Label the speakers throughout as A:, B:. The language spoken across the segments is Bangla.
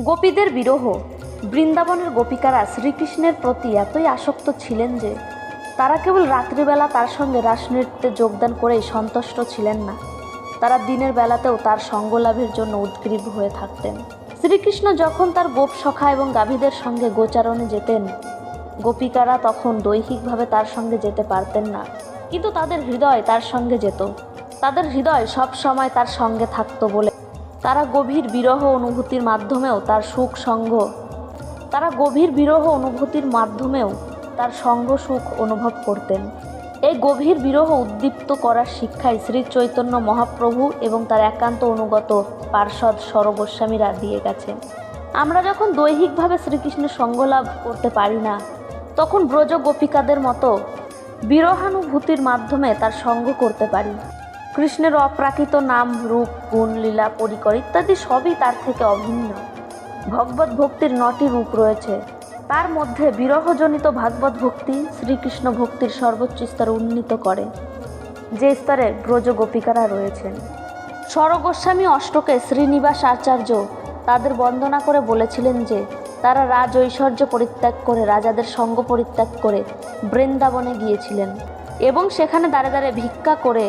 A: গোপীদের বিরহ। বৃন্দাবনের গোপিকারা শ্রীকৃষ্ণের প্রতি এতই আসক্ত ছিলেন যে, তারা কেবল রাত্রিবেলা তার সঙ্গে রাসনৃত্যে যোগদান করেই সন্তুষ্ট ছিলেন না। তারা দিনের বেলাতেও তার সঙ্গ লাভের জন্য উদ্গ্রীব হয়ে থাকতেন। শ্রীকৃষ্ণ যখন তার গোপ সখা এবং গাভীদের সঙ্গে গোচারণে যেতেন, গোপিকারা তখন দৈহিকভাবে তার সঙ্গে যেতে পারতেন না। কিন্তু তাদের হৃদয় তার সঙ্গে যেত। তাদের হৃদয় সব সময় তার সঙ্গে থাকতো বলে তারা গভীর বিরহ অনুভূতির মাধ্যমেও তার সুখ, সঙ্গ, তারা গভীর বিরহ অনুভূতির মাধ্যমেও তার সঙ্গ, সুখ অনুভব করতেন। এই গভীর বিরহ উদ্দীপ্ত করার শিক্ষায় শ্রী চৈতন্য মহাপ্রভু এবং তার একান্ত অনুগত পার্ষদ সরগোস্বামীরা দিয়ে গেছেন। আমরা যখন দৈহিকভাবে শ্রীকৃষ্ণের সঙ্গ লাভ করতে পারি না, তখন ব্রজ গোপিকাদের মতো বিরহানুভূতির মাধ্যমে তার সঙ্গ করতে পারি। কৃষ্ণের অপ্রাকৃত নাম, রূপ, গুণ, লীলা, পরিকর ইত্যাদি সবই তার থেকে অভিন্ন। ভগবত ভক্তির নটি রূপ রয়েছে। তার মধ্যে বিরহজনিত ভাগবত ভক্তি শ্রীকৃষ্ণ ভক্তির সর্বোচ্চ স্তরে উন্নীত করে, যে স্তরে ব্রজ গোপিকারা রয়েছেন। স্বরগোস্বামী অষ্টকে শ্রীনিবাস আচার্য তাদের বন্দনা করে বলেছিলেন যে, তারা রাজ ঐশ্বর্য পরিত্যাগ করে রাজাদের সঙ্গ পরিত্যাগ করে বৃন্দাবনে গিয়েছিলেন এবং সেখানে দাঁড়ে দাঁড়ে ভিক্ষা করে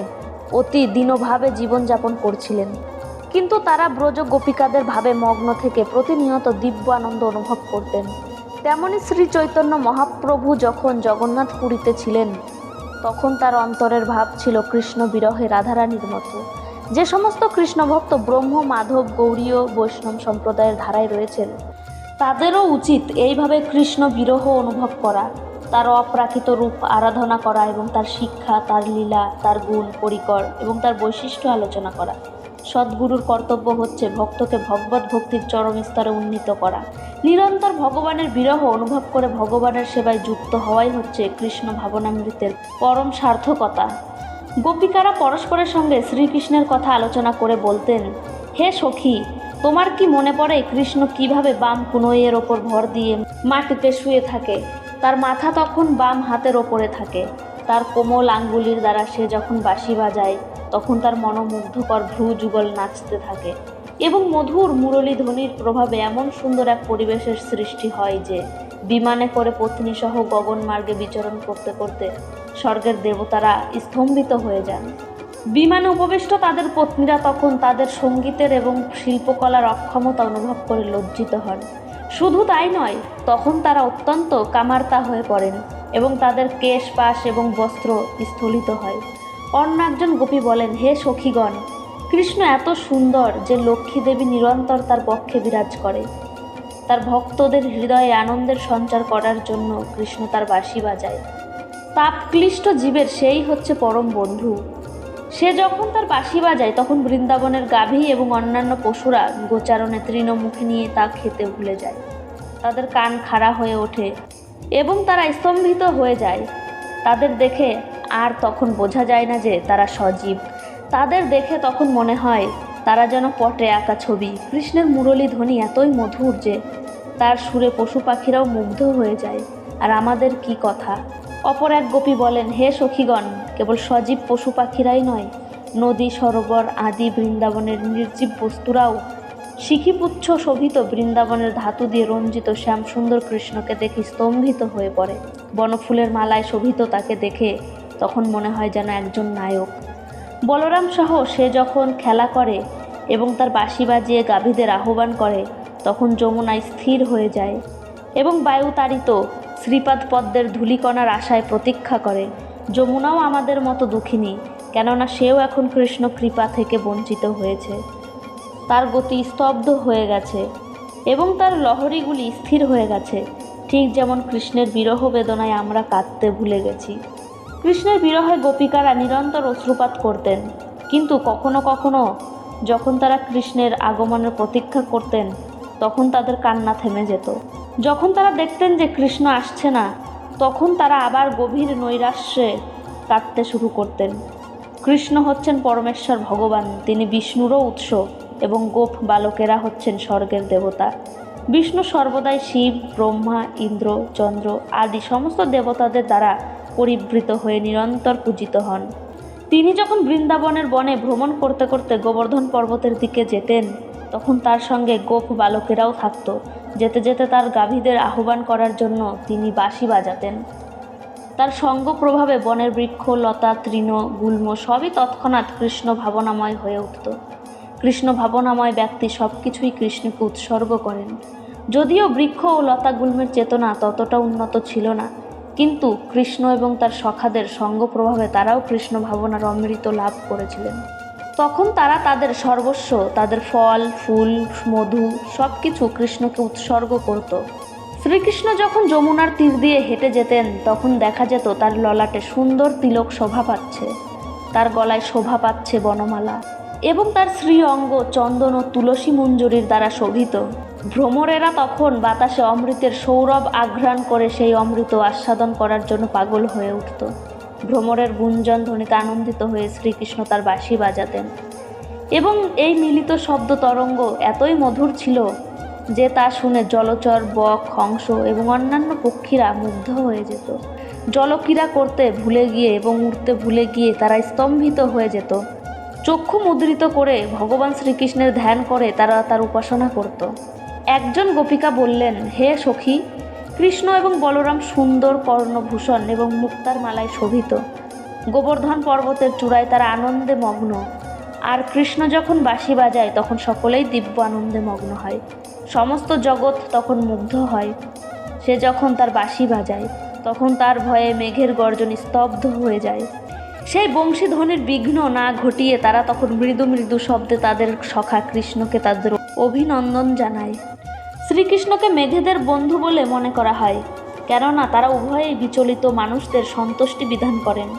A: অতি দীনভাবে জীবনযাপন করছিলেন। কিন্তু তারা ব্রজ গোপিকাদের ভাবে মগ্ন থেকে প্রতিনিয়ত দিব্য আনন্দ অনুভব করতেন। তেমনি শ্রী চৈতন্য মহাপ্রভু যখন জগন্নাথ পুরীতে ছিলেন, তখন তার অন্তরের ভাব ছিল কৃষ্ণ বিরহে রাধারানীর মতো। যে সমস্ত কৃষ্ণভক্ত ব্রহ্ম, মাধব গৌরীয় বৈষ্ণব সম্প্রদায়ের ধারায় রয়েছেন, তাদেরও উচিত এইভাবে কৃষ্ণ বিরহ অনুভব করা। তার অপ্রাকৃত রূপ আরাধনা করা এবং তার শিক্ষা, তার লীলা, তার গুণ, পরিকর এবং তার বৈশিষ্ট্য আলোচনা করা। সদ্গুরুর কর্তব্য হচ্ছে ভক্তকে ভগবত ভক্তির চরম স্তরে উন্নীত করা। নিরন্তর ভগবানের বিরহ অনুভব করে ভগবানের সেবায় যুক্ত হওয়াই হচ্ছে কৃষ্ণ ভাবনামৃতের পরম সার্থকতা। গোপিকারা পরস্পরের সঙ্গে শ্রীকৃষ্ণের কথা আলোচনা করে বলতেন, হে সখী, তোমার কি মনে পড়ে কৃষ্ণ কীভাবে বাম কুনইয়ের ওপর ভর দিয়ে মাটিতে শুয়ে থাকে? মাথা তখন বাম হাতের ওপরে থাকে। তার কোমল আঙ্গুলির দ্বারা সে যখন বাঁশি বাজায়, তখন তার মনোমুগ্ধকর ভ্রু যুগল নাচতে থাকে এবং মধুর মুরলী ধ্বনির প্রভাবে এমন সুন্দর এক পরিবেশের সৃষ্টি হয় যে, বিমানে করে পত্নী সহ গগন মার্গে বিচরণ করতে করতে স্বর্গের দেবতারা স্তম্ভিত হয়ে যান। বিমানে উপবিষ্ট তাদের পত্নীরা তখন তাদের সঙ্গীতের এবং শিল্পকলার অক্ষমতা অনুভব করে লজ্জিত হন। শুধু তাই নয়, তখন তারা অত্যন্ত কামার্তা হয়ে পড়েন এবং তাদের কেশ, পাশ এবং বস্ত্র স্থলিত হয়। অন্য একজন গোপী বলেন, হে সখীগণ, কৃষ্ণ এত সুন্দর যে লক্ষ্মী দেবী নিরন্তর তার পক্ষে বিরাজ করে। তার ভক্তদের হৃদয়ে আনন্দের সঞ্চার করার জন্য কৃষ্ণ তার বাঁশি বাজায়। তাপক্লিষ্ট জীবের সেই হচ্ছে পরম বন্ধু। সে যখন তার বাঁশি বাজায়, তখন বৃন্দাবনের গাভী এবং অন্যান্য পশুরা গোচারণে তৃণমুখী নিয়ে তা খেতে ভুলে যায়। তাদের কান খাড়া হয়ে ওঠে এবং তারা স্তম্ভিত হয়ে যায়। তাদের দেখে আর তখন বোঝা যায় না যে তারা সজীব। তাদের দেখে তখন মনে হয় তারা যেন পটে আঁকা ছবি। কৃষ্ণের মুরলী ধ্বনি এতই মধুর যে তার সুরে পশু পাখিরাও মুগ্ধ হয়ে যায়। আর আমাদের কি কথা? অপর এক গোপী বলেন, হে সখীগণ, কেবল সজীব পশু পাখিরাই নয়, নদী, সরোবর আদি বৃন্দাবনের নির্জীব বস্তুরাও শিখিপুচ্ছ শোভিত বৃন্দাবনের ধাতু দিয়ে রঞ্জিত শ্যাম সুন্দর কৃষ্ণকে দেখে স্তম্ভিত হয়ে পড়ে। বনফুলের মালায় শোভিত তাকে দেখে তখন মনে হয় যেন একজন নায়ক। বলরাম সহ সে যখন খেলা করে এবং তার বাঁশি বাজিয়ে গাভীদের আহ্বান করে, তখন যমুনায় স্থির হয়ে যায় এবং বায়ু তাড়িত শ্রীপাদ পদ্মের ধূলিকণার আশায় প্রতীক্ষা করে, যমুনাও আমাদের মতো দুঃখিনী, কেননা সেও এখন কৃষ্ণ কৃপা থেকে বঞ্চিত হয়েছে। তার গতি স্তব্ধ হয়ে গেছে এবং তার লহরীগুলি স্থির হয়ে গেছে। ঠিক যেমন কৃষ্ণের বিরহ বেদনায় আমরা কাঁদতে ভুলে গেছি। কৃষ্ণের বিরহে গোপিকারা নিরন্তর অশ্রুপাত করতেন, কিন্তু কখনো কখনো যখন তারা কৃষ্ণের আগমনের প্রতীক্ষা করতেন তখন তাদের কান্না থেমে যেত। যখন তারা দেখতেন যে কৃষ্ণ আসছে না, তখন তারা আবার গভীর নৈরাশ্যে কাঁদতে শুরু করতেন। কৃষ্ণ হচ্ছেন পরমেশ্বর ভগবান, তিনি বিষ্ণুরও উৎস এবং গোপ বালকেরা হচ্ছেন স্বর্গের দেবতা। বিষ্ণু সর্বদাই শিব, ব্রহ্মা, ইন্দ্র, চন্দ্র আদি সমস্ত দেবতাদের দ্বারা পরিবৃত হয়ে নিরন্তর পূজিত হন। তিনি যখন বৃন্দাবনের বনে ভ্রমণ করতে করতে গোবর্ধন পর্বতের দিকে যেতেন তখন তার সঙ্গে গোপ বালকেরাও থাকত। যেতে যেতে তার গাভীদের আহ্বান করার জন্য তিনি বাঁশি বাজাতেন। তার সঙ্গ প্রভাবে বনের বৃক্ষ, লতা, তৃণ, গুল্ম সবই তৎক্ষণাৎ কৃষ্ণ ভাবনাময় হয়ে উঠত। কৃষ্ণ ভাবনাময় ব্যক্তি সব কিছুই কৃষ্ণকে উৎসর্গ করেন। যদিও বৃক্ষ ও লতা গুল্মের চেতনা ততটা উন্নত ছিল না, কিন্তু কৃষ্ণ এবং তার সখাদের সঙ্গ প্রভাবে তারাও কৃষ্ণ ভাবনার অমৃত লাভ করেছিলেন। তখন তারা তাদের সর্বস্ব, তাদের ফল, ফুল, মধু সব কিছু কৃষ্ণকে উৎসর্গ করত। শ্রীকৃষ্ণ যখন যমুনার তীর দিয়ে হেঁটে যেতেন, তখন দেখা যেত তার ললাটে সুন্দর তিলক শোভা পাচ্ছে। তার গলায় শোভা পাচ্ছে বনমালা এবং তার শ্রী অঙ্গ, চন্দন ও তুলসী মঞ্জুরির দ্বারা শোভিত। ভ্রমরেরা তখন বাতাসে অমৃতের সৌরভ আঘ্রাণ করে সেই অমৃত আস্বাদন করার জন্য পাগল হয়ে উঠত। ভ্রমরের গুঞ্জন ধ্বনিতে আনন্দিত হয়ে শ্রীকৃষ্ণ তার বাঁশি বাজাতেন। এবং এই মিলিত শব্দ তরঙ্গ এতই মধুর ছিল যে তা শুনে জলচর, বক, হংস এবং অন্যান্য পক্ষীরা মুগ্ধ হয়ে যেত। জলক্রীড়া করতে ভুলে গিয়ে এবং উঠতে ভুলে গিয়ে তারা স্তম্ভিত হয়ে যেত। চক্ষু মুদ্রিত করে ভগবান শ্রীকৃষ্ণের ধ্যান করে তারা তার উপাসনা করত। একজন গোপিকা বললেন, হে সখী কৃষ্ণ এবং বলরাম সুন্দর কর্ণভূষণ এবং মুক্তার মালায় শোভিত। গোবর্ধন পর্বতের চূড়ায় তারা আনন্দে মগ্ন। আর কৃষ্ণ যখন বাঁশি বাজায়, তখন সকলেই দিব্য আনন্দে মগ্ন হয়। সমস্ত জগৎ তখন মুগ্ধ হয়। সে যখন তার বাঁশি বাজায়, তখন তার ভয়ে মেঘের গর্জন স্তব্ধ হয়ে যায়। সেই বংশীধ্বনির বিঘ্ন না ঘটিয়ে তারা তখন মৃদু মৃদু শব্দে তাদের সখা কৃষ্ণকে তাদের অভিনন্দন জানায়। শ্রীকৃষ্ণকে মেঘেদের বন্ধু বলে মনে করা হয়, কেননা তারা উভয়েই বিচলিত মানুষদের সন্তুষ্টি বিধান করেন।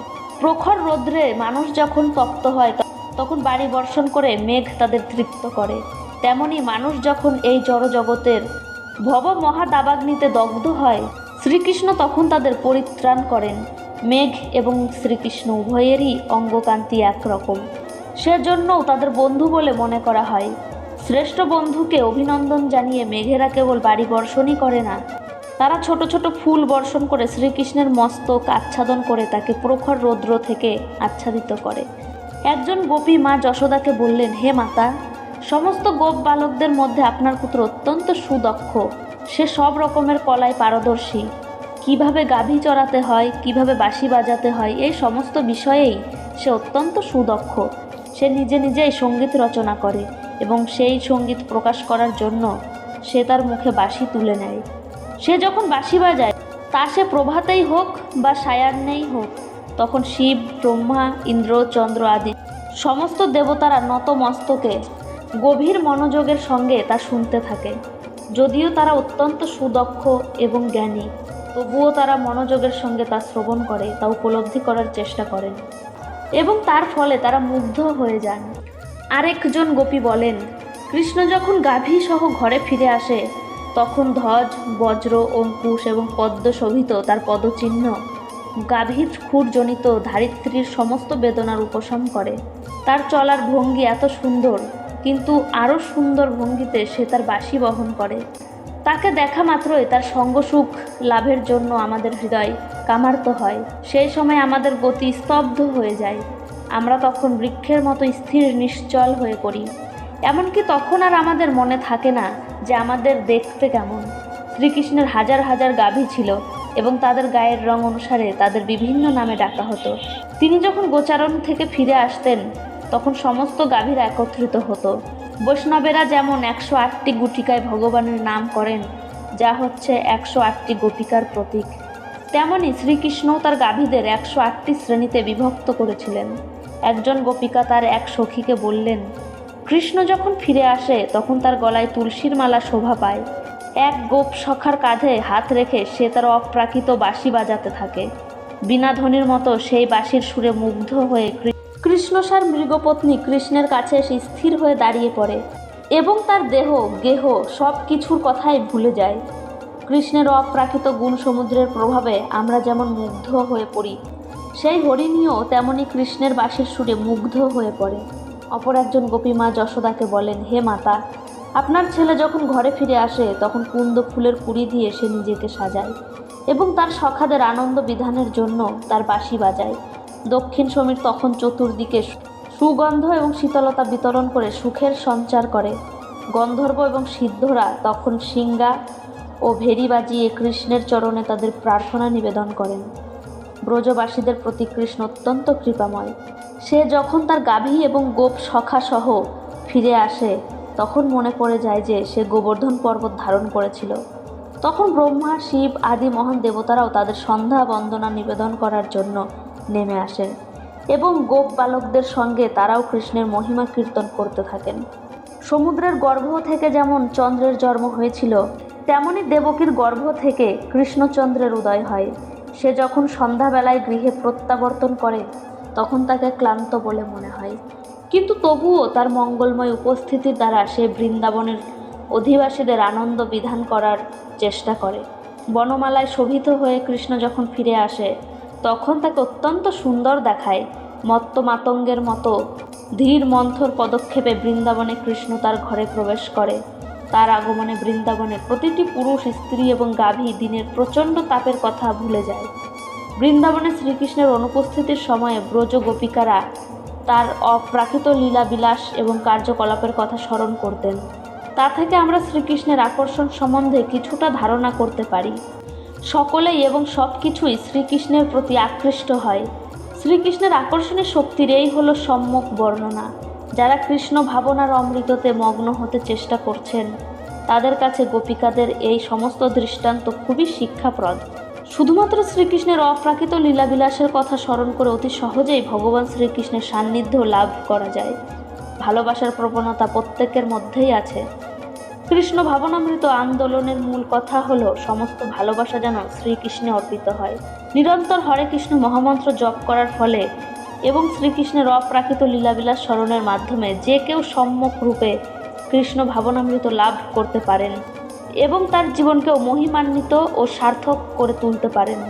A: প্রখর রৌদ্রে মানুষ যখন তপ্ত হয় তখন বাড়ি বর্ষণ করে মেঘ তাদের তৃপ্ত করে। তেমনি মানুষ যখন এই জড়জগতের ভব মহাদাবাগ্নিতে দগ্ধ হয়, শ্রীকৃষ্ণ তখন তাদের পরিত্রাণ করেন। মেঘ এবং শ্রীকৃষ্ণ উভয়েরই অঙ্গকান্তি একরকম। সেজন্যও তাদের বন্ধু বলে মনে করা হয় শ্রেষ্ঠ বন্ধুকে অভিনন্দন জানিয়ে মেঘেরা কেবল বাড়ি বর্ষণই করে না, তারা ছোট ছোট ফুল বর্ষণ করে শ্রীকৃষ্ণের মস্তক আচ্ছাদন করে তাকে প্রখর রৌদ্র থেকে আচ্ছাদিত করে। একজন গোপী মা যশোদাকে বললেন, হে মাতা, সমস্ত গোপ বালকদের মধ্যে আপনার পুত্র অত্যন্ত সুদক্ষ। সে সব রকমের কলায় পারদর্শী। কীভাবে গাভী চড়াতে হয়, কীভাবে বাঁশি বাজাতে হয়, এই সমস্ত বিষয়েই সে অত্যন্ত সুদক্ষ। সে নিজে নিজেই সংগীত রচনা করে। এবং সেই সংগীত প্রকাশ করার জন্য সে তার মুখে বাঁশি তুলে নেয়। সে যখন বাঁশি বাজায়, তা সে প্রভাতেই হোক বা সায়ান্নেই হোক, তখন শিব, ব্রহ্মা, ইন্দ্র, চন্দ্র আদি সমস্ত দেবতারা নত মস্তকে গভীর মনোযোগের সঙ্গে তা শুনতে থাকে। যদিও তারা অত্যন্ত সুদক্ষ এবং জ্ঞানী, তবুও তারা মনোযোগের সঙ্গে তা শ্রবণ করে, তা উপলব্ধি করার চেষ্টা করেন এবং তার ফলে তারা মুগ্ধ হয়ে যান। আরেকজন গোপী বলেন, কৃষ্ণ যখন গাভী সহ ঘরে ফিরে আসে, তখন ধ্বজ, বজ্র, অঙ্কুশ এবং পদ্ম শোভিত তার পদচিহ্ন। গাভীর খুরজনিত ধারিত্রীর সমস্ত বেদনার উপশম করে। তার চলার ভঙ্গি এত সুন্দর, কিন্তু আরও সুন্দর ভঙ্গিতে সে তার বাঁশি বহন করে। তাকে দেখা মাত্রই তার সঙ্গসুখ লাভের জন্য আমাদের হৃদয় কামার্ত হয়। সেই সময় আমাদের গতি স্তব্ধ হয়ে যায়। আমরা তখন বৃক্ষের মতো স্থির নিশ্চল হয়ে পড়ি। এমনকি তখন আর আমাদের মনে থাকে না যে আমাদের দেখতে কেমন। শ্রীকৃষ্ণের হাজার হাজার গাভী ছিল এবং তাদের গায়ের রং অনুসারে তাদের বিভিন্ন নামে ডাকা হতো। তিনি যখন গোচারণ থেকে ফিরে আসতেন, তখন সমস্ত গাভীরা একত্রিত হতো। বৈষ্ণবেরা যেমন একশো আটটি গুটিকায় ভগবানের নাম করেন, যা হচ্ছে একশো আটটি গোপিকার প্রতীক, তেমনি শ্রীকৃষ্ণও তার গাভীদের একশো আটটি শ্রেণীতে বিভক্ত করেছিলেন। একজন গোপিকা তার এক সখীকে বললেন, কৃষ্ণ যখন ফিরে আসে, তখন তার গলায় তুলসীর মালা শোভা পায়। এক গোপ সখার কাঁধে হাত রেখে সে তার অপ্রাকৃত বাঁশি বাজাতে থাকে। বিনাধ্বনির মতো সেই বাঁশির সুরে মুগ্ধ হয়ে কৃষ্ণসার মৃগপত্নী কৃষ্ণের কাছে এসে স্থির হয়ে দাঁড়িয়ে পড়ে এবং তার দেহ, গেহ সব কিছুর কথাই ভুলে যায়। কৃষ্ণের অপ্রাকৃত গুণ সমুদ্রের প্রভাবে আমরা যেমন মুগ্ধ হয়ে পড়ি সেই হরিণীও তেমনি কৃষ্ণের বাঁশির সুরে মুগ্ধ হয়ে পড়ে। অপর একজন গোপীমা যশোদাকে বলেন, হে মাতা, আপনার ছেলে যখন ঘরে ফিরে আসে, তখন কুন্দ ফুলের কুড়ি দিয়ে সে নিজেকে সাজায় এবং তার সখাদের আনন্দ বিধানের জন্য তার বাঁশি বাজায়। দক্ষিণ সমীর তখন চতুর্দিকে সুগন্ধ এবং শীতলতা বিতরণ করে সুখের সঞ্চার করে। গন্ধর্ব এবং সিদ্ধরা তখন সিঙ্গা ও ভেরি বাজিয়ে কৃষ্ণের চরণে তাদের প্রার্থনা নিবেদন করেন। ব্রজবাসীদের প্রতি কৃষ্ণ অত্যন্ত কৃপাময়। সে যখন তার গাভী এবং গোপ সখা সহ ফিরে আসে, তখন মনে পড়ে যায় যে সে গোবর্ধন পর্বত ধারণ করেছিল। তখন ব্রহ্মা, শিব আদি মহান দেবতারাও তাদের সন্ধ্যা বন্দনা নিবেদন করার জন্য নেমে আসেন এবং গোপ বালকদের সঙ্গে তারাও কৃষ্ণের মহিমা কীর্তন করতে থাকেন। সমুদ্রের গর্ভ থেকে যেমন চন্দ্রের জন্ম হয়েছিল, তেমনি দেবকীর গর্ভ থেকে কৃষ্ণচন্দ্রের উদয় হয়। সে যখন সন্ধ্যাবেলায় গৃহে প্রত্যাবর্তন করে, তখন তাকে ক্লান্ত বলে মনে হয়। কিন্তু তবুও তার মঙ্গলময় উপস্থিতির দ্বারা সে বৃন্দাবনের অধিবাসীদের আনন্দ বিধান করার চেষ্টা করে। বনমালায় শোভিত হয়ে কৃষ্ণ যখন ফিরে আসে, তখন তাকে অত্যন্ত সুন্দর দেখায়। মত্ত মাতঙ্গের মতো ধীর মন্থর পদক্ষেপে বৃন্দাবনে কৃষ্ণ তার ঘরে প্রবেশ করে। তার আগমনে বৃন্দাবনে প্রতিটি পুরুষ, স্ত্রী এবং গাভী দিনের প্রচণ্ড তাপের কথা ভুলে যায়। বৃন্দাবনে শ্রীকৃষ্ণের অনুপস্থিতির সময়ে ব্রজ গোপিকারা তার অপ্রাকৃত লীলাবিলাস এবং কার্যকলাপের কথা স্মরণ করতেন। তা থেকে আমরা শ্রীকৃষ্ণের আকর্ষণ সম্বন্ধে কিছুটা ধারণা করতে পারি। সকলেই এবং সব কিছুই শ্রীকৃষ্ণের প্রতি আকৃষ্ট হয়। শ্রীকৃষ্ণের আকর্ষণের শক্তির এই হলো সম্যক বর্ণনা। যারা কৃষ্ণ ভাবনার অমৃততে মগ্ন হতে চেষ্টা করছেন, তাদের কাছে গোপিকাদের এই সমস্ত দৃষ্টান্ত খুবই শিক্ষাপ্রদ। শুধুমাত্র শ্রীকৃষ্ণের অপ্রাকৃত লীলাবিলাসের কথা স্মরণ করে অতি সহজেই ভগবান শ্রীকৃষ্ণের সান্নিধ্য লাভ করা যায়। ভালোবাসার প্রবণতা প্রত্যেকের মধ্যেই আছে। কৃষ্ণ ভাবনামৃত আন্দোলনের মূল কথা হলো, সমস্ত ভালোবাসা যেন শ্রীকৃষ্ণে অর্পিত হয়। নিরন্তর হরে কৃষ্ণ মহামন্ত্র জপ করার ফলে এবং শ্রীকৃষ্ণের অপ্রাকৃত লীলাবিলাস স্মরণের মাধ্যমে যে কেউ সম্যক রূপে কৃষ্ণ ভাবনামৃত লাভ করতে পারেন এবং তার জীবনকেও মহিমান্বিত ও সার্থক করে তুলতে পারেন।